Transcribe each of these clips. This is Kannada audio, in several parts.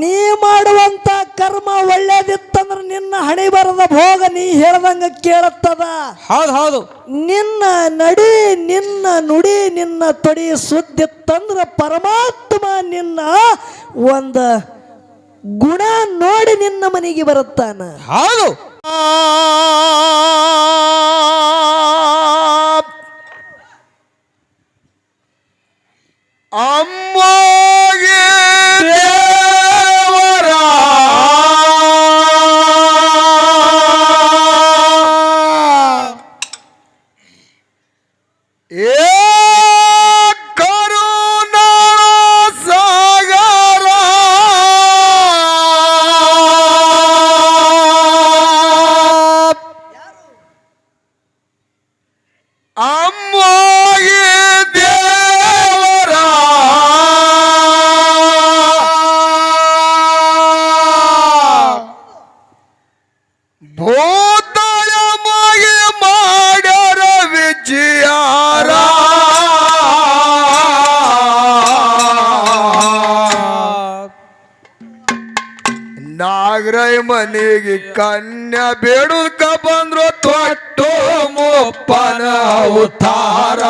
ನೀ ಮಾಡುವಂತ ಕರ್ಮ ಒಳ್ಳೇದಿತ್ತಂದ್ರ ನಿನ್ನ ಹಣಿ ಬರದ ಭೋಗ ನೀ ಹೇಳ್ದಂಗ ಕೇಳುತ್ತದ? ಹೌದು ಹೌದು. ನಿನ್ನ ನಡಿ ನಿನ್ನ ನುಡಿ ನಿನ್ನ ತೊಡಿ ಸುದ್ದಿತ್ತಂದ್ರ ಪರಮಾತ್ಮ ನಿನ್ನ ಒಂದ ಗುಣ ನೋಡಿ ನಿನ್ನ ಮನೆಗೆ ಬರುತ್ತಾನ. ಹೌದು. ಅಮ್ಮಗೆ ಅಮ್ಮಗೆ ದೇವರ. ಭೂತಳ ಮಗೆ ಮಾಡ್ಯಾರ ವಿಜಯಾರ. ನಾಗರೈ ಮನೆಗೆ ಕನ್ಯಾ ಬಂದ್ರು ತೊಟ್ಟು ಅವತಾರ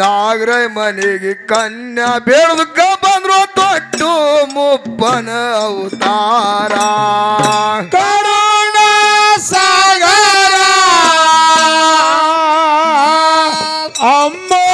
ನಾಗರೈ ಮನೆಗೆ ಕನ್ಯಾ ಬೇಡುಕ ಬಂದ್ರು ತೊಟ್ಟು ಮುಪ್ಪನ ಅವತಾರ. ಕರುಣ ಸಾಗರ. ಅಮ್ಮೋಗಿ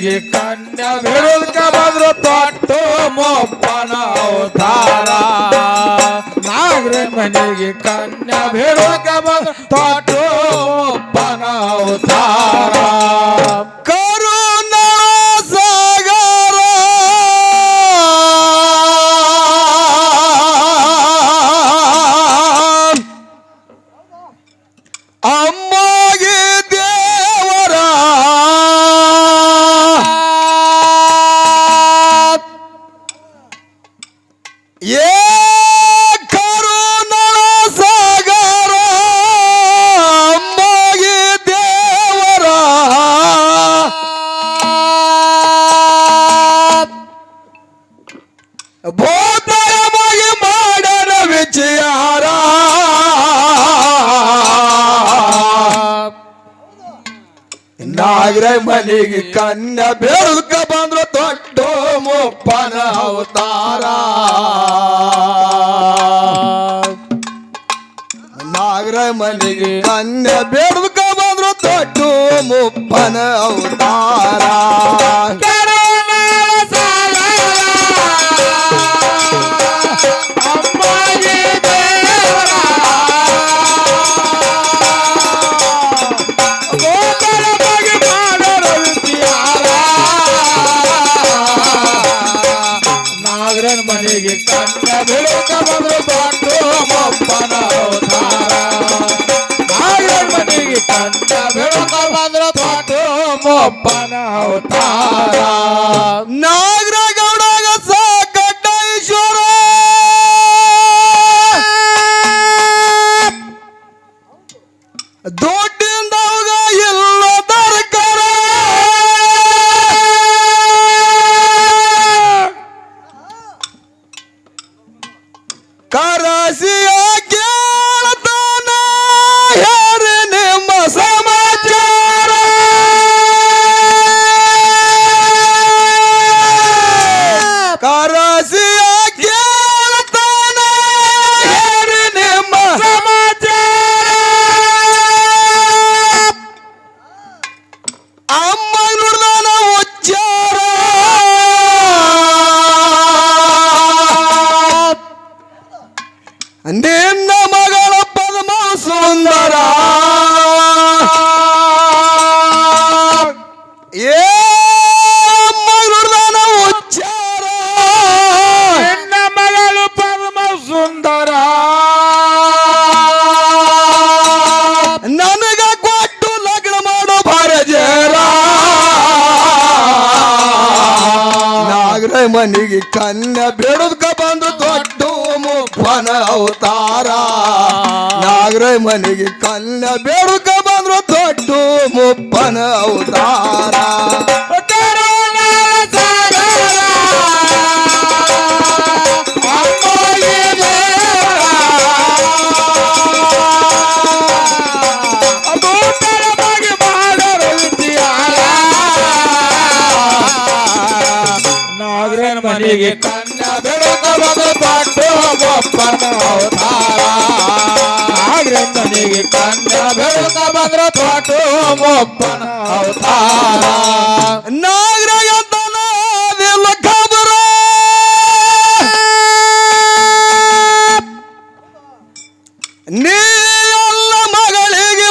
ಮನೆಗೆ ಕನ್ಯಾ ಬಿಡುದ್ಕ ಬಂದ್ರು ತೊಟ್ಟು ಮೊಪ್ಪನ ಅವತಾರ ನಾಗ್ರ ಮನೆಗೆ ಕನ್ಯಾ ಬಿಡುದ್ಕ ಬಂದ್ರು ತೊಟ್ಟು ಮೊಪ್ಪನ ಅವತಾರ ಕರುಣಾ ವಿಚಾರ ನಾಗರ ಮನೆಗೆ ಕನ್ನ ಬೆಳಕ ಮನೆಗೆ. ಕನ್ಯ ಬೆಳಕ ಬಂದ್ರು ಮುಪ್ಪನ ಅವತಾರ. ಮನಿಗೆ ಕಲ್ಲ ಬೇಡುಕ ಬಂದ್ರು ದೊಡ್ಡ ಮುಪ್ಪನ ಅವತಾರ. ಕನ್ನ ಬೆಳಕ ಬಂದು ಪಟ್ಟು ಒಪ್ಪನ ಮನೆಗೆ ಕನ್ನ ಬೆಳಕ ಬಂದ್ರ ಪಟ್ಟು ಮೊಪ್ಪನ ಅವತಾರ. ನಾಗರಗತನ ಖಬರ ನೀ ಎಲ್ಲ ಮಗಳಿಗೆ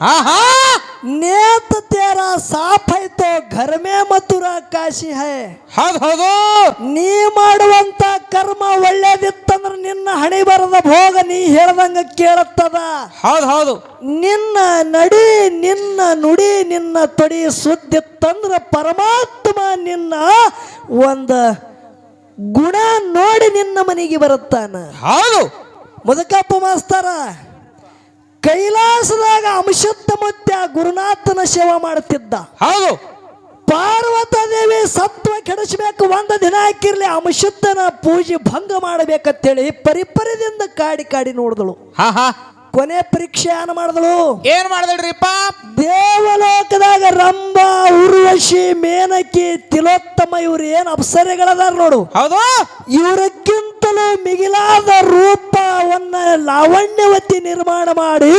ಆಹಾ! ನೇತ ತೇರ ಸಾಫ್ ಐತೋ ಘರ್ಮೆ ಮಥುರ ಕಾಶಿ ಹೈ. ಹೌದು ಹೌದು. ನೀ ಮಾಡುವಂತ ಕರ್ಮ ಒಳ್ಳೇದಿತ್ತಂದ್ರ ನಿನ್ನ ಹಣಿ ಬರದ ಭೋಗ ನೀ ಹೇಳದಂಗ ಕೇಳತ್ತದ. ಹೌದು ಹೌದು. ನಿನ್ನ ನಡಿ ನಿನ್ನ ನುಡಿ ನಿನ್ನ ತೊಡಿ ಸುದ್ದಿತ್ತಂದ್ರ ಪರಮಾತ್ಮ ನಿನ್ನ ಒಂದ ಗುಣ ನೋಡಿ ನಿನ್ನ ಮನೆಗೆ ಬರುತ್ತಾನ. ಹೌದು. ಮುದಕಪ್ಪ ಮಾಸ್ತಾರ ಕೈಲಾಸದಾಗ ಅಂಶತ್ತ ಮಧ್ಯ ಗುರುನಾಥನ ಸೇವಾ ಮಾಡುತ್ತಿದ್ದ. ಹೌದು. ಪಾರ್ವತ ದೇವಿ ಸತ್ವ ಕೆಡಿಸಬೇಕು ಒಂದು ದಿನ ಹಾಕಿರ್ಲಿ ಅಂಶತ್ತನ ಪೂಜೆ ಭಂಗ ಮಾಡಬೇಕಂತೇಳಿ ಪರಿಪರಿದಿಂದ ಕಾಡಿ ಕಾಡಿ ನೋಡಿದಳು. ಹಾ ಹಾ. ಕೊನೆ ಪರೀಕ್ಷೆ ಏನ್ ಮಾಡಿದಳು? ಏನ್ ಮಾಡಿದ್ರಿಪ್ಪ ದೇವಲೋಕದಾಗ ರಂಭ ಉರ್ವಶಿ ಮೇನಕಿ ತಿಲೋತ್ತಮ ಇವ್ರು ಏನ್ ಅಪ್ಸರೆಗಳದಾರ ನೋಡು. ಹೌದು? ಇವರಕ್ಕಿಂತಲೂ ಮಿಗಿಲಾದ ರೂಪವನ್ನ ಲಾವಣ್ಯವತಿ ನಿರ್ಮಾಣ ಮಾಡಿ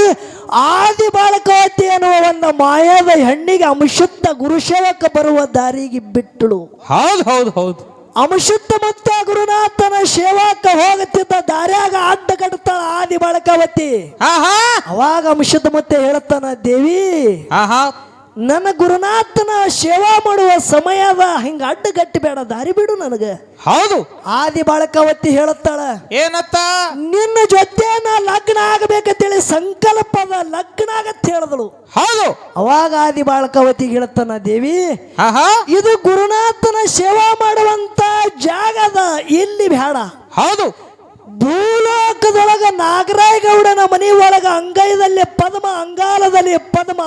ಆದಿ ಬಾಲಕವತಿ ಅನ್ನುವ ಒಂದು ಮಾಯದ ಹೆಣ್ಣಿಗೆ ಅಂಶುದ್ಧ ಗುರುಶೇವಕ ಬರುವ ದಾರಿಗೆ ಬಿಟ್ಟಳು. ಹೌದು ಹೌದು ಹೌದು. ಅಂಶುದ್ಧ ಮತ್ತೆ ಗುರುನಾಥನ ಸೇವಾಕ ಹೋಗುತ್ತಿದ್ದ ದಾರ್ಯಾಗ ಅಡ್ಡ ಕಟ್ತಾಳ ಆದಿ ಬಳಕವತಿ. ಅವಾಗ ಅಮಶುದ್ಧ ಮತ್ತೆ ಹೇಳುತ್ತಾನ ದೇವಿ ನನ್ನ ಗುರುನಾಥನ ಸೇವಾ ಮಾಡುವ ಸಮಯದ ಹಿಂಗ ಅಡ್ಡ ಗಟ್ಟಿಬೇಡ ದಾರಿ ಬಿಡು ನನಗ. ಹೌದು. ಆದಿ ಬಾಳಕವತಿ ಹೇಳುತ್ತಾಳ ಏನತ್ತ? ನಿನ್ನ ಜೊತೆ ನಾ ಲಗ್ನ ಆಗಬೇಕಂತೇಳಿ ಸಂಕಲ್ಪದ ಲಗ್ನ ಆಗತ್ ಹೇಳಿದಳು. ಹೌದು. ಅವಾಗ ಆದಿ ಬಾಳಕವತಿಗೆ ಹೇಳ್ತಾನ ದೇವಿ ಇದು ಗುರುನಾಥನ ಸೇವಾ ಮಾಡುವಂತ ಜಾಗದ ಇಲ್ಲಿ ಬೇಡ ಹೌದು. ಭೂಲೋಕದೊಳಗ ನಾಗರಾಯಗೌಡನ ಮನೆ ಒಳಗ ಅಂಗೈದಲ್ಲಿ ಪದ್ಮ ಅಂಗಾಲದಲ್ಲಿ ಪದ್ಮ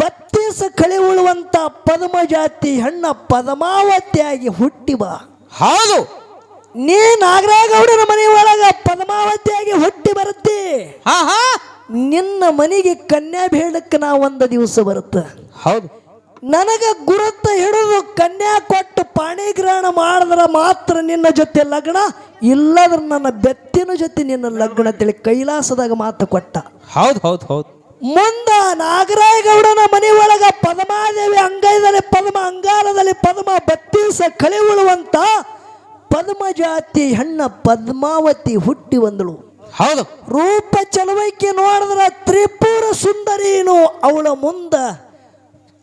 ಬತ್ತೀಸ ಕಳಿ ಉಳುವಂತ ಪದ್ಮ ಜಾತಿ ಹೆಣ್ಣ ಪದ್ಮಾವತಿಯಾಗಿ ಹುಟ್ಟಿ ಬಾ. ಹೌದು. ನೀ ನಾಗರಾಯಗೌಡನ ಮನೆ ಒಳಗ ಪದ್ಮಾವತಿಯಾಗಿ ಹುಟ್ಟಿ ಬರುತ್ತೆ. ಹಾ ಹಾ. ನಿನ್ನ ಮನೆಗೆ ಕನ್ಯಾ ಬೇಡಕ್ಕೆ ನಾ ಒಂದು ದಿವಸ ಬರುತ್ತ. ಹೌದು. ನನಗ ಗುರುತ ಹಿಡಿದು ಕನ್ಯಾ ಕೊಟ್ಟು ಪಾಣಿಗ್ರಹಣ ಮಾಡಿದ್ರ ಮಾತ್ರ ನಿನ್ನ ಜೊತೆ ಲಗ್ನ ಇಲ್ಲದ್ರ ನನ್ನ ಬೆತ್ತಿನ ಜೊತೆ ನಿನ್ನ ಲಗ್ನ ತಿಳಿ ಕೈಲಾಸದಾಗ ಮಾತು ಕೊಟ್ಟ. ಹೌದು ಹೌದು ಹೌದು. ಮುಂದ ನಾಗರಾಯಗೌಡನ ಮನೆ ಒಳಗ ಪದ್ಮಾದೇವಿ ಅಂಗೈದಲ್ಲಿ ಪದ್ಮ ಅಂಗಾರದಲ್ಲಿ ಪದ್ಮ ಬತ್ತೀಸ ಕಳೆ ಉಳುವಂತ ಪದ್ಮ ಹೆಣ್ಣ ಪದ್ಮಾವತಿ ಹುಟ್ಟಿ ಬಂದಳು. ಹೌದು. ರೂಪ ಚಲವೈಕೆ ನೋಡಿದ್ರ ತ್ರಿಪುರ ಸುಂದರೇನು? ಅವಳ ಮುಂದ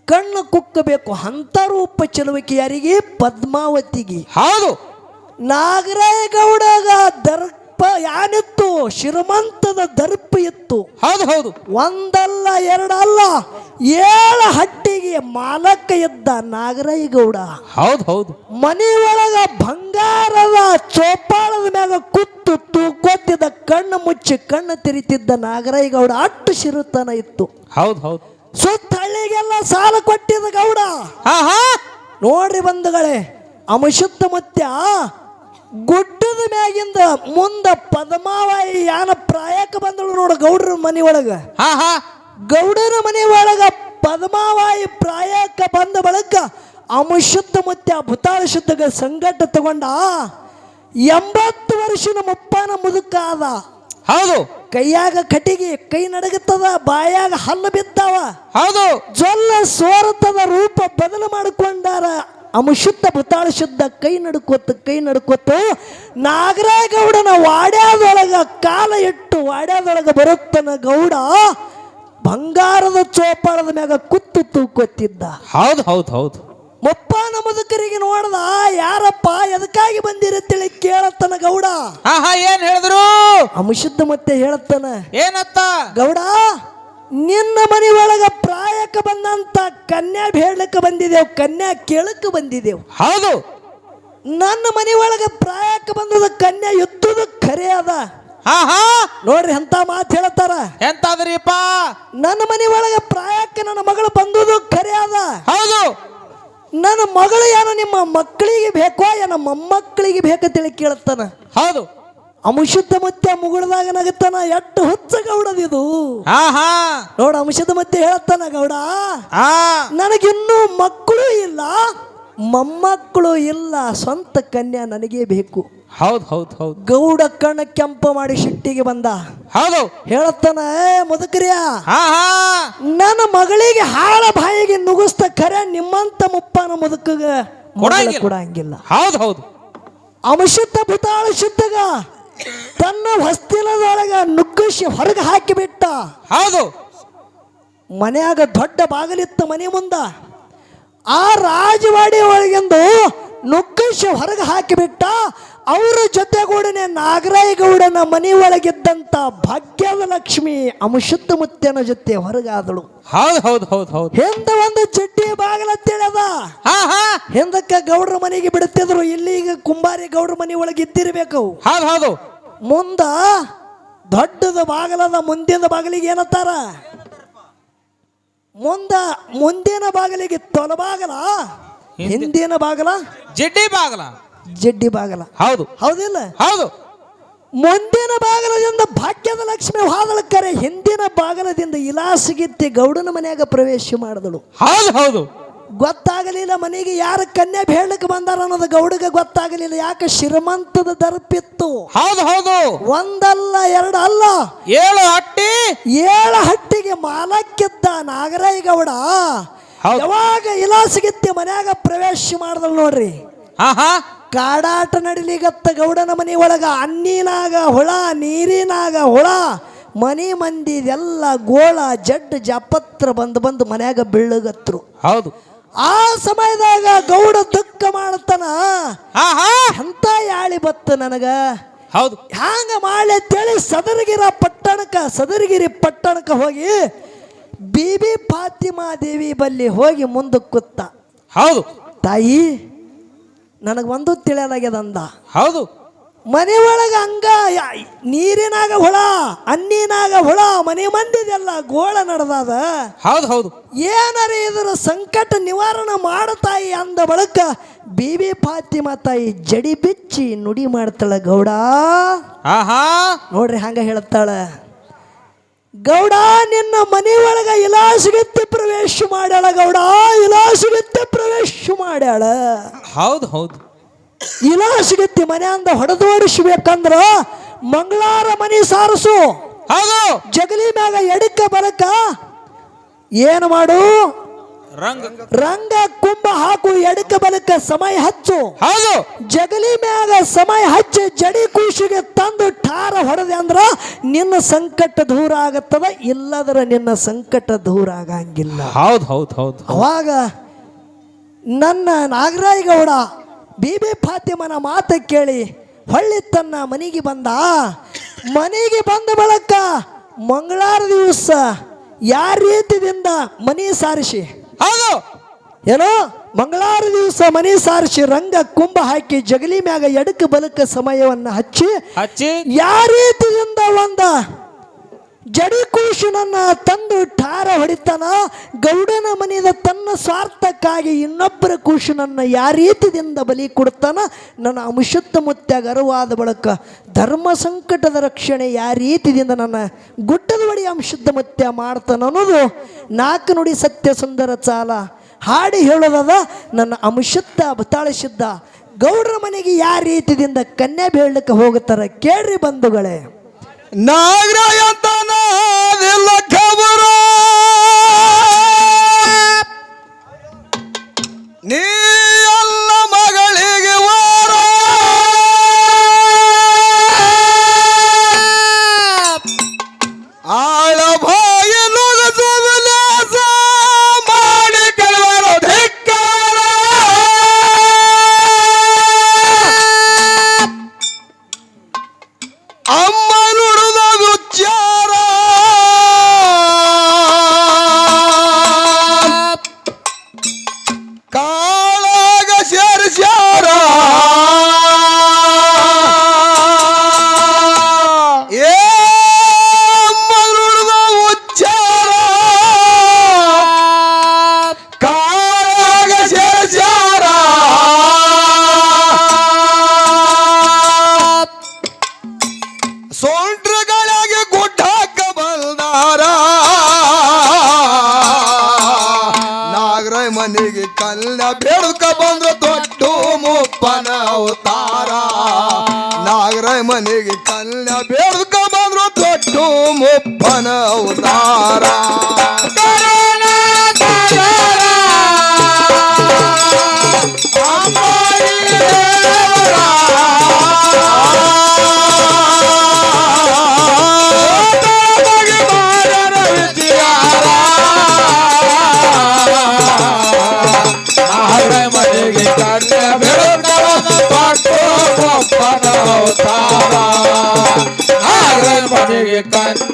ಕಣ್ಣು ಕುಕ್ಕಬೇಕು. ಅಂತ ರೂಪ ಚಲುವಿಕೆ ಯಾರಿಗೆ? ಪದ್ಮಾವತಿಗೆ. ಹೌದು. ನಾಗರಾಯಗೌಡಗ ದರ್ಪ ಯಾನಿತ್ತು? ಶ್ರೀಮಂತದ ದರ್ಪ ಇತ್ತು. ಹೌದು ಹೌದು. ಒಂದಲ್ಲ ಎರಡಲ್ಲ ಏಳು ಹಟ್ಟಿಗೆ ಮಾಲಕ ಇದ್ದ ನಾಗರಾಯಿಗೌಡ ಹೌದು ಹೌದು. ಮನೆ ಒಳಗ ಬಂಗಾರದ ಚೋಪಾಳದ ಮ್ಯಾಗ ಕುತ್ತು ತೂಕೊತ್ತಿದ್ದ ಕಣ್ಣು ಮುಚ್ಚಿ ಕಣ್ಣು ತಿರಿತಿದ್ದ ನಾಗರಾಯಿಗೌಡ ಅಟ್ಟು ಶಿರುತನ ಇತ್ತು. ಹೌದು ಹೌದು. ಸುತ್ತ ಹಳ್ಳಿಗೆಲ್ಲ ಸಾಲ ಕೊಟ್ಟಿದ್ದ ಗೌಡ. ನೋಡ್ರಿ ಬಂಧುಗಳೇ ಅಮಶುದ್ಧ ಮುತ್ಯ ಗುಡ್ಡದ ಮ್ಯಾಗಿಂದ ಮುಂದ ಪದ್ಮಾವಾಯಿ ಯಾನ ಪ್ರಾಯಕ್ಕೆ ಬಂದಳು ನೋಡು ಗೌಡ್ರ ಮನೆ ಒಳಗ. ಹಾ ಹಾ. ಗೌಡರ ಮನೆ ಒಳಗ ಪದ್ಮಾವಾಯಿ ಪ್ರಾಯಕ್ಕೆ ಬಂದ ಬಳಿಕ ಅಮಶುದ್ಧ ಮುತ್ಯ ಭೂತಾಳ ಶುದ್ಧಗ ಸಂಗಟ ತಗೊಂಡ ಎಂಬತ್ತು ವರ್ಷದ ಮುಪ್ಪನ ಮುದುಕ ಆದ. ಹೌದು. ಕೈಯಾಗ ಕಟಿಗೆ ಕೈ ನಡಗುತ್ತದ ಬಾಯಾಗ ಹಲ್ಲು ಬಿದ್ದಾವ ಹೌದು. ಜೊಲ್ಲ ಸೋರತದ ರೂಪ ಬದಲು ಮಾಡಿಕೊಂಡಾರ ಅಮಶುದ್ಧ ಭೂತಾಳ ಶುದ್ಧ ಕೈ ನಡ್ಕೋತ ಕೈ ನಡ್ಕೋತ. ನಾಗರಾಗೌಡನ ವಾಡ್ಯಾದೊಳಗ ಕಾಲ ಇಟ್ಟು ವಾಡ್ಯಾದೊಳಗ ಬರುತ್ತನ ಗೌಡ ಬಂಗಾರದ ಚೋಪಾಳದ ಮ್ಯಾಗ ಕುತ್ತು ತೂಕೊತ್ತಿದ್ದ ಹೌದು ಹೌದು ಹೌದು. ಮೊಪ್ಪ ಮುದುಕರಿಗೆ ನೋಡ್ದ ಯಾರಪ್ಪ ಎದಕ್ಕಾಗಿ ಬಂದಿರತ್ತೇಳಿ ಕೇಳತ್ತನ ಗೌಡ. ಹಾ ಹಾ ಏನ್ ಹೇಳಿದ್ರು? ಅಮುಶುದ್ಧ ಮತ್ತೆ ಹೇಳತ್ತನ ಏನತ್ತ? ಗೌಡ ನಿನ್ನ ಮನೆ ಒಳಗ ಪ್ರಾಯಕ್ಕೆ ಬಂದಂತ ಕನ್ಯಾ ಬೇಡ್ಲಿಕ್ಕೆ ಬಂದಿದ್ದೇವು ಕನ್ಯಾ ಕೇಳಕ್ಕೆ ಬಂದಿದ್ದೇವು ಹೌದು. ನನ್ನ ಮನೆ ಒಳಗ ಪ್ರಾಯಕ್ಕೆ ಬಂದದ ಕನ್ಯಾ ಎತ್ತುದು ಖರೆ ಅದ. ನೋಡ್ರಿ ಎಂತ ಮಾತು ಹೇಳ್ತಾರ. ಎಂತಾದ್ರಿಪ್ಪ? ನನ್ನ ಮನೆ ಒಳಗ ಪ್ರಾಯಕ್ಕೆ ನನ್ನ ಮಗಳು ಬಂದುದು ಖರೆ ಅದ. ಹೌದು. ನನ್ನ ಮಗಳು ಏನೋ ನಿಮ್ಮ ಮಕ್ಕಳಿಗೆ ಬೇಕೋ ಏನೋ ಮೊಮ್ಮಕ್ಕಳಿಗೆ ಬೇಕಂತೇಳಿ ಕೇಳ್ತಾನ. ಹೌದು. ಅಂಶುದ್ಧ ಮತ್ತೆ ಮುಗುಳದಾಗ ನಗತ್ತಾನ? ಎಟ್ಟು ಹುಚ್ಚ ಗೌಡದಿದು ನೋಡ ಅಂಶದ ಮತ್ತೆ ಹೇಳತ್ತಾನ ಗೌಡ. ನನಗಿನ್ನೂ ಮಕ್ಕಳು ಇಲ್ಲ. ಮೊಮ್ಮಕ್ಕಳು ಇಲ್ಲ. ಸ್ವಂತ ಕನ್ಯಾ ನನಗೇ ಬೇಕು. ಹೌದು ಹೌದು ಹೌದು. ಗೌಡ ಕಣ್ಣ ಕೆಂಪ ಮಾಡಿ ಶಿಟ್ಟಿಗೆ ಬಂದ. ಹೌದು. ಹೇಳ್ತಾನ ಏ ಮುದುಕರಿಯ ನನ್ನ ಮಗಳಿಗೆ ಹಾಳ ಬಾಯಿಗೆ ನುಗ್ಗಿಸ್ತ ಖರೆ ನಿಮ್ಮಂತ ಮುಪ್ಪನ ಮುದುಕಗ. ಕೊಡಂಗಿಲ್ಲ. ಹೌದು ಹೌದು. ಅಮಶುದ್ಧ ಭೂತಾಳ ಶುದ್ಧಗ. ತನ್ನ ಹೊಸ್ತಿಲದೊಳಗ ನುಗ್ಗಿಸಿ ಹೊರಗೆ ಹಾಕಿಬಿಟ್ಟ. ಹೌದು. ಮನೆಯಾಗ ದೊಡ್ಡ ಬಾಗಿಲಿತ್ತ ಮನೆ ಮುಂದ. ಆ ರಾಜವಾಡಿ ಒಳಗೆಂದು ನುಗ್ಗಿಸಿ ಹೊರಗೆ ಹಾಕಿಬಿಟ್ಟ. ಅವರ ಜೊತೆಗೂಡನೆ ನಾಗರಾಯಗೌಡನ ಮನೆ ಒಳಗಿದ್ದಂತ ಭಾಗ್ಯದ ಲಕ್ಷ್ಮಿ ಅಮಶುದ್ಧ ಮುತ್ಯನ ಜೊತೆ ಹೊರಗಾದಳು. ಹೌದು ಹೌದು ಹೌದು ಹೌದು. ಹಿಂದೆ ಒಂದು ಚಡ್ಡಿ ಬಾಗಲ ತಿಳಿದ. ಹಾ ಹಾ. ಹಿಂದಕ್ಕ ಗೌಡ್ರ ಮನೆಗೆ ಬಿಡುತ್ತಿದ್ರು ಈಗ ಕುಂಬಾರಿ ಗೌಡ್ರ ಮನೆ ಒಳಗೆ ಇದ್ದಿರ್ಬೇಕು. ಹೌದು ಹೌದು. ಮುಂದ ದೊಡ್ಡದ ಬಾಗಲದ ಮುಂದಿನ ಬಾಗಿಲಿಗೆ ಏನತ್ತಾರ ಮುಂದ ಮುಂದಿನ ಬಾಗಿಲಿಗೆ ತೊಲಬಾಗಲ ಹಿಂದಿನ ಬಾಗಲ ಜಿಡ್ಡಿ ಬಾಗಲ. ಜಡ್ಡಿ ಬಾಗಲ. ಹೌದು. ಹೌದಿಲ್ಲ? ಹೌದು. ಮುಂದಿನ ಬಾಗಲದಿಂದ ಭಾಗ್ಯದ ಲಕ್ಷ್ಮಿ ಹಾದಳಕ್ಕರೆ ಹಿಂದಿನ ಬಾಗಲದಿಂದ ಇಲಾಸಗಿತ್ತಿ ಗೌಡನ ಮನೆಯಾಗ ಪ್ರವೇಶ ಮಾಡಿದಳು. ಹೌದು ಹೌದು. ಗೊತ್ತಾಗಲಿಲ್ಲ ಮನೆಗೆ ಯಾರ ಕನ್ಯಾ ಹೇಳಕ್ಕೆ ಬಂದಾರ ಅನ್ನೋದು ಗೌಡಗ ಗೊತ್ತಾಗಲಿಲ್ಲ. ಯಾಕೆ ಶ್ರೀಮಂತದ ದರ್ಪಿತ್ತು? ಹೌದು ಹೌದು. ಒಂದಲ್ಲ ಎರಡು ಅಲ್ಲ. ಏಳು ಹಟ್ಟಿ. ಏಳು ಹಟ್ಟಿಗೆ ಮಾಲಕ್ಕಿದ್ದ ನಾಗರಾಯ ಗೌಡ. ಯಾವಾಗ ಇಲಾಸಗಿತ್ತಿ ಮನ್ಯಾಗ ಪ್ರವೇಶ ಮಾಡಿದಳು ನೋಡ್ರಿ. ಕಾಡಾಟ ನಡಿಲಿಗತ್ತ ಗೌಡನ ಮನೆ ಒಳಗ ಅನ್ನಿನಾಗ ಹುಳ ನೀರಿನಾಗ ಹುಳ ಮನೆ ಮಂದಿದೆಲ್ಲ ಗೋಳ ಜಡ್ ಜಪತ್ರ ಬಂದು ಬಂದು ಮನ್ಯಾಗ ಬೀಳಗತ್ರು. ಹೌದು. ಆ ಸಮಯದಾಗ ಗೌಡ ದುಃಖ ಮಾಡತನ. ಅಂತ ಎಂತ ಯಾಳಿ ಬತ್ತು ನನಗ? ಹೌದು. ಹ್ಯಾಂಗ ಮಾಡಿ ಅಂತೇಳಿ ಸದರಗಿರ ಪಟ್ಟಣಕ ಸದರಗಿರಿ ಪಟ್ಟಣಕ್ಕೆ ಹೋಗಿ ಬಿಬಿ ಫಾತಿಮಾ ದೇವಿ ಬಲ್ಲಿ ಹೋಗಿ ಮುಂದಕ್ಕೆ ಕೂತ ಹೌದು. ತಾಯಿ ನನಗೆ ಒಂದು ತಿಳಿಯಲಾಗ್ಯದಂದ ಹೌದು. ಮನೆ ಒಳಗೆ ಹಂಗ ನೀರಿನಾಗ ಹುಳ ಅನ್ನಿನಾಗ ಹುಳ ಮನೆ ಮಂದಿದೆಲ್ಲ ಗೋಳ ನಡೆದಾದ. ಹೌದು ಹೌದು. ಏನಾರ ಇದರ ಸಂಕಟ ನಿವಾರಣೆ ಮಾಡತಾಯಿ ಅಂದ ಬಳಕ ಬಿಬಿ ಫಾತಿಮಾ ತಾಯಿ ಜಡಿ ಬಿಚ್ಚಿ ನುಡಿ ಮಾಡ್ತಾಳ ಗೌಡ. ನೋಡ್ರಿ ಹಂಗ ಹೇಳ್ತಾಳ. ಗೌಡ ನಿನ್ನ ಮನೆ ಒಳಗ ಇಲಾಸಗತ್ತೆ ಪ್ರವೇಶ ಮಾಡ್ಯಾಳ ಗೌಡ ಇಲಾಸಗತ್ತೆ ಪ್ರವೇಶ ಮಾಡ್ಯಾಳ. ಹೌದು ಹೌದು. ಇಲಾಸಗತ್ತಿ ಮನೆ ಅಂದ ಹೊಡೆದೋಡಿಸ್ಬೇಕಂದ್ರ ಮಂಗಳಾರ ಮನೆ ಸಾರಸು. ಹೌದು. ಜಗಲಿ ಮ್ಯಾಗ ಎಡಕ್ಕ ಬರಕ ಏನು ಮಾಡು? ರಂಗ. ರಂಗ ಕುಂಭ ಹಾಕು ಎಡಕ ಬಲಕ ಸಮಯ ಹಚ್ಚು. ಹೌದು. ಜಗಲಿ ಮ್ಯಾಗ ಸಮಯ ಹಚ್ಚಿ ಜಡಿ ಕೂಸಿಗೆ ತಂದು ಠಾರ ಹೊಡೆದೆ ಅಂದ್ರ ನಿನ್ನ ಸಂಕಟ ದೂರ ಆಗತ್ತದ ಇಲ್ಲದ್ರ ನಿನ್ನ ಸಂಕಟ ದೂರ ಆಗಂಗಿಲ್ಲ. ಹೌದು ಹೌದು ಹೌದು ಅವಾಗ ನನ್ನ ನಾಗರಾಯ ಗೌಡ ಬಿಬಿ ಫಾತಿಮನ ಮಾತ ಕೇಳಿ ಹೊಳ್ಳಿ ತನ್ನ ಮನೆಗೆ ಬಂದ. ಮನೆಗೆ ಬಂದ ಬಳಕ ಮಂಗಳಾರ ದಿವಸ ಯಾರ ರೀತಿಯಿಂದ ಮನೆ ಸಾರಿಸಿ? ಹೌದು. ಏನೋ ಮಂಗಳಾರ ದಿವಸ ಮನೆ ಸಾರಿಸಿ ರಂಗ ಕುಂಭ ಹಾಕಿ ಜಗಲಿ ಮ್ಯಾಗ ಎಡಕ ಬಲಕ ಸಮಯವನ್ನು ಹಚ್ಚಿ ಹಚ್ಚಿ. ಯಾರ ರೀತಿಯಿಂದ ಒಂದ ಜಡಿ ಕೂಶನನ್ನ ತಂದು ಠಾರ ಹೊಡಿತಾನ ಗೌಡನ ಮನೆಯ ತನ್ನ ಸ್ವಾರ್ಥಕ್ಕಾಗಿ ಇನ್ನೊಬ್ಬರ ಕೂಶನನ್ನ ಯಾವ ರೀತಿಯಿಂದ ಬಲಿ ಕೊಡ್ತಾನ, ನನ್ನ ಅಮುಷತ್ತ ಮುತ್ಯಾಗ ಅರುವಾದ ಬಳಕ ಧರ್ಮ ಸಂಕಟದ ರಕ್ಷಣೆ ಯಾವ ರೀತಿಯಿಂದ ನನ್ನ ಗುಡ್ಡದ ಬಳಿ ಅಂಶುದ್ಧ ಮುತ್ಯ ಮಾಡ್ತಾನ ಅನ್ನೋದು ನಾಲ್ಕು ನುಡಿ ಸತ್ಯ ಸುಂದರ ಚಾಲ. ಹಾಡಿ ಹೇಳೋದದ, ನನ್ನ ಅಂಶುದ್ಧ ಬತಾಳಿಸಿದ್ದ ಗೌಡರ ಮನೆಗೆ ಯಾವ ರೀತಿಯಿಂದ ಕನ್ಯಾ ಬೀಳಲಿಕ್ಕೆ ಹೋಗುತ್ತಾರೆ ಕೇಳ್ರಿ ಬಂಧುಗಳೇ. ನಾಗರಾಯ ನೀ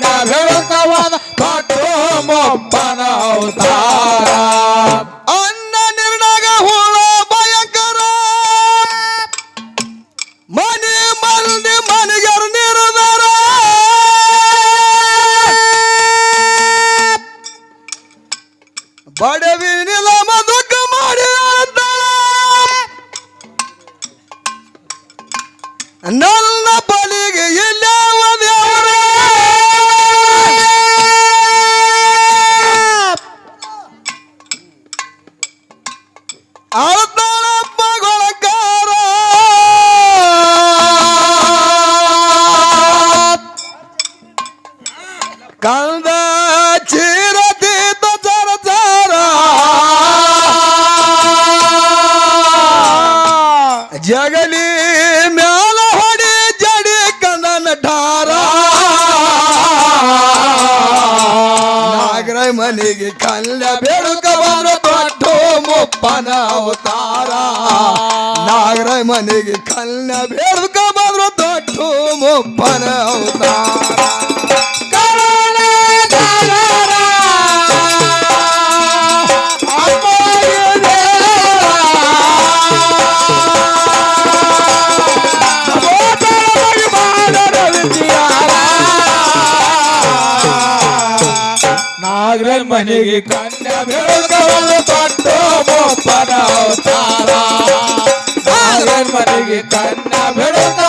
ಕನ್ನಡ ಚಂದ ಚೀರತೀತ ಜಗಲಿ ಮ್ಯಾಲ ಹೊಡಿ ಜಡಿ ಕಂದನ ಠಾರ. ನಾಗರ ಮನೆಗೆ ಕಲ್ಲ ಬೆಳುಕ ಬಂದ ದೊಡ್ಡ ಮುಪ್ಪನ ಅವತಾರ. ನಾಗರ ಮನೆಗೆ ಕಲ್ಲ ಬೆಳುಕ ಬಂದ್ರು ದೊಡ್ಡ ಮುಪ್ಪನ ಅವತಾರ. ಕನಿಗೆ ಕನ್ಯ ಬೆಳಕವನ್ನು ಕೊಟ್ಟು ಮೊಪ್ಪನ ಅವತಾರ. ಮನೆಗೆ ಕನ್ನ ಬೆಳಕ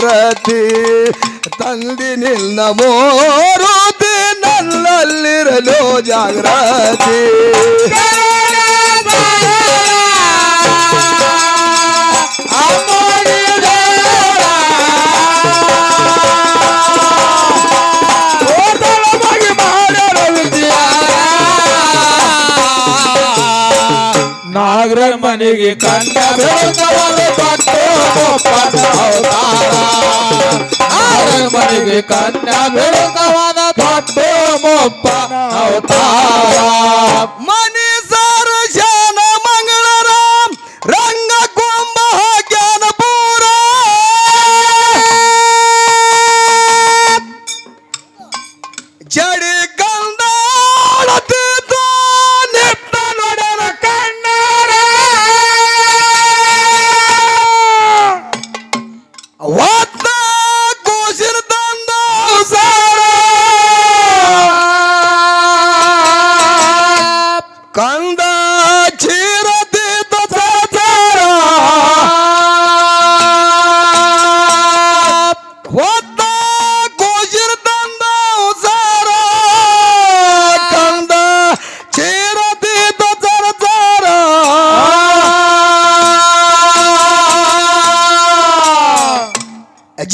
ಜಾಗೃತಿ ತಂದಿ ನಿಲ್ಲ ಮೋರುತಿ ನನ್ನಲ್ಲಿರಲು ಜಾಗೃತಿ ಮನೆಗೆ ಕಂಡ ಮನೆಗೆ ಕಂಡ ಬೆಳಕವಾದ ದೊಡ್ಡ ಮೊಪ್ಪ ಅವತಾರ.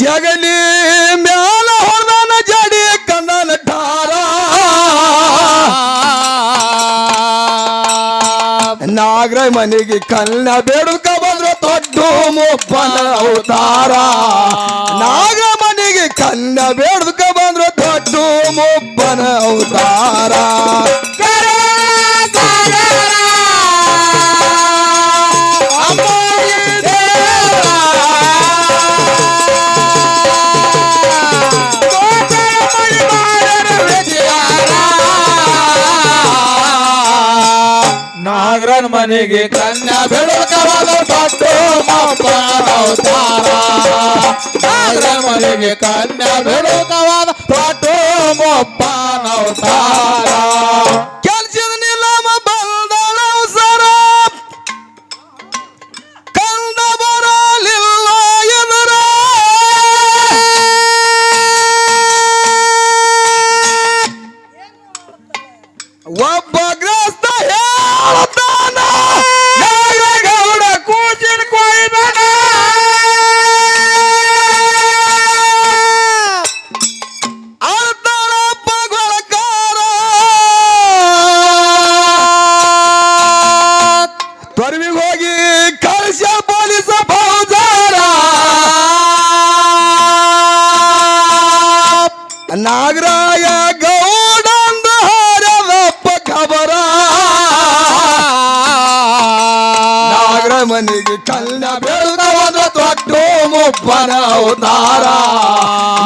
ಜಗಲಿ ಮ್ಯಾಲ ಹೊರದಾನ ಜಡಿ ಕಂದನ ಠಾರ. ನಾಗ್ರ ಮನೆಗೆ ಕಲ್ಲ ಬೇಡುಕ ಬಂದ್ರ ತೊಡ್ಡು ಮುಪ್ಪನ ಅವತಾರ. ನಾಗರ ಮನೆಗೆ ಕಲ್ಲ ಬೇಡುಕ ಬಂದ್ರ ತೊಡ್ಡು ಮುಪ್ಪನ ಅವತಾರ. ಮನೆಗೆ ಕನ್ಯಾ ಬೆಳಕವಾದ ಪಟ್ಟು ಮಪ್ಪನ ಅವತಾರ ನಾಗರನ್ ಮನೆಗೆ ಕನ್ಯಾ ಬೆಳಕವಾದ ಪಟ್ಟು ಮಪ್ಪನ ಕಲ್ನ ಬೆಳೆದವದ ದೊಡ್ಡ ಮುಬ್ಬನ ಅವತಾರ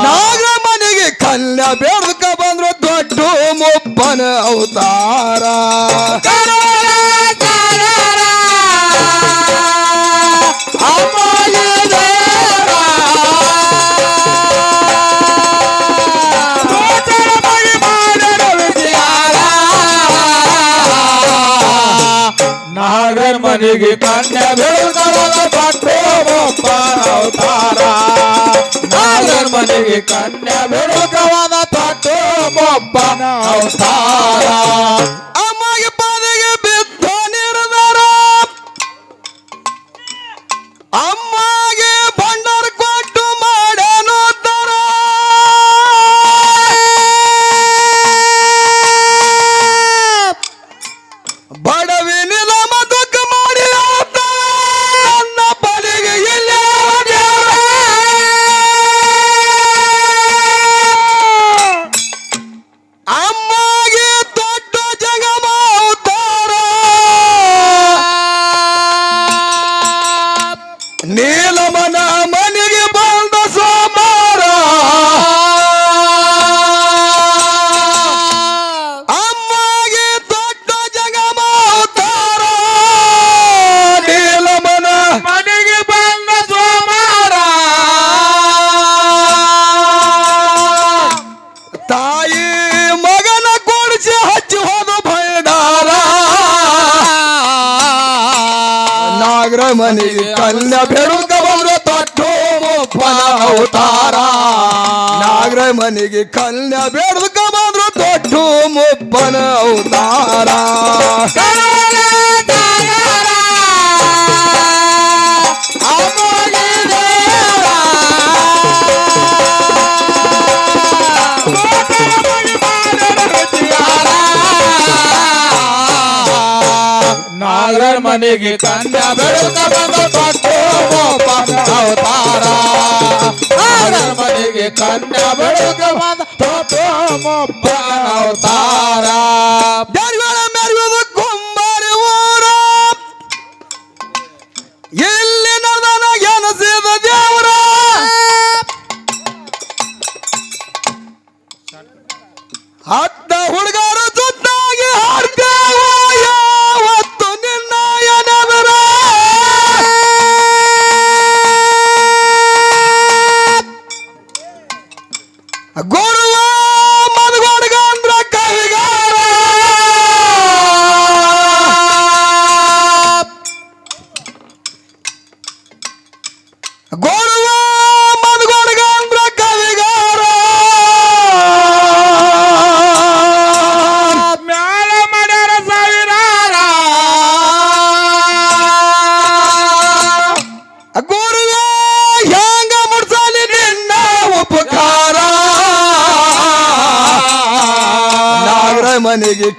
ನಾಗರ ಮನೆಗೆ ಕಲ್ನ ಬೆಳೆದ ಬಂದ್ರು ದೊಡ್ಡ ಮುಬ್ಬನ ಅವತಾರ ನಾಗರನ್ ಕನ್ಯ ಕನ್ಯಾ ಬೆಳಕವಾದ ಪಟ್ಟು ಮಪ್ಪನ ಅವತಾರ. ನಾಗರನ್ ಮನೆಗೆ ಕನ್ಯ ಬೆಳಕವಾದ ಪಟ್ಟು ಅವತಾರ. ಮನೆಗೆ ಕನ್ನ ಬೆರುಗ ಬಂದ್ರು ತಟ್ಟು ಮುಪ್ಪನ ಅವತಾರ. ನಾಗರ ಮನೆಗೆ ಕನ್ನ ಬೆರುಗ ಬಂದ್ರು ತಟ್ಟು ಮುಪ್ಪನ ಅವತಾರ. ನಾಗರನ್ ಮನೆಗೆ ಕನ್ಯಾ ಬೆಳಕ ಬಂದ ಪಟ್ಟು ಮಪ್ಪನ ಅವತಾರ ನಾಗರನ್ ಮನೆಗೆ ಕನ್ಯಾ ಬೆಳಕ ಬಂದ ಪಟ್ಟು ಮಪ್ಪನ ಅವತಾರ ದಾರಿಗಳ ಮೆರೆಯುವುದು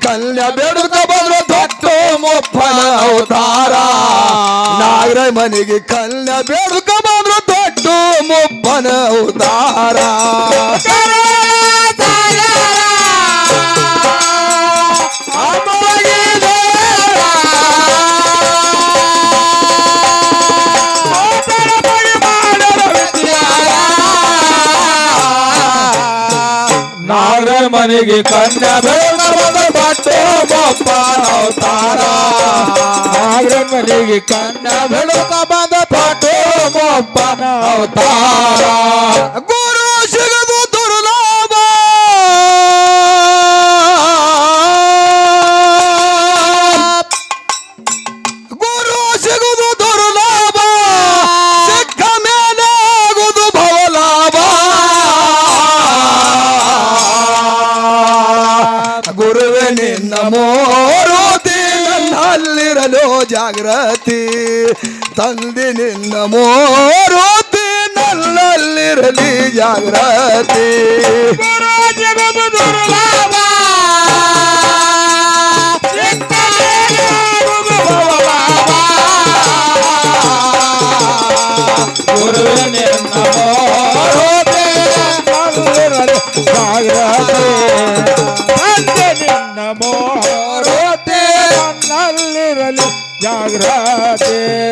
ಕಲ್ಯ ಬೇಡುತ್ತ ಬಂದ್ರು ದೊಡ್ಡ ಮೊಪ್ಪನ ಅವತಾರ. ನಾಗರ ಮನೆಗೆ ಕಲ್ಯ ಬೇಡುಕ ಬಂದ್ರು ದೊಡ್ಡ ಮೊಪ್ಪನ ಅವತಾರ. ಮನೆಗೆ ಕನ್ಯಾ ಬೆಳಕ ಬಂದ ಪಟ್ಟು ಬಪ್ಪನ ಅವತಾರ ನಾಗರ ಮನೆಗೆ ಕನ್ಯಾ ಬೆಳಕ ಬಂದ ಪಟ್ಟು ಬಪ್ಪನ ಅವತಾರ ಗುರು ಜಾಗೃತಿ ತಂದೆ ನಿನ್ನ ಮೋರುತಿ ನನ್ನಲ್ಲಿರಲಿ ಜಾಗೃತಿ जागराते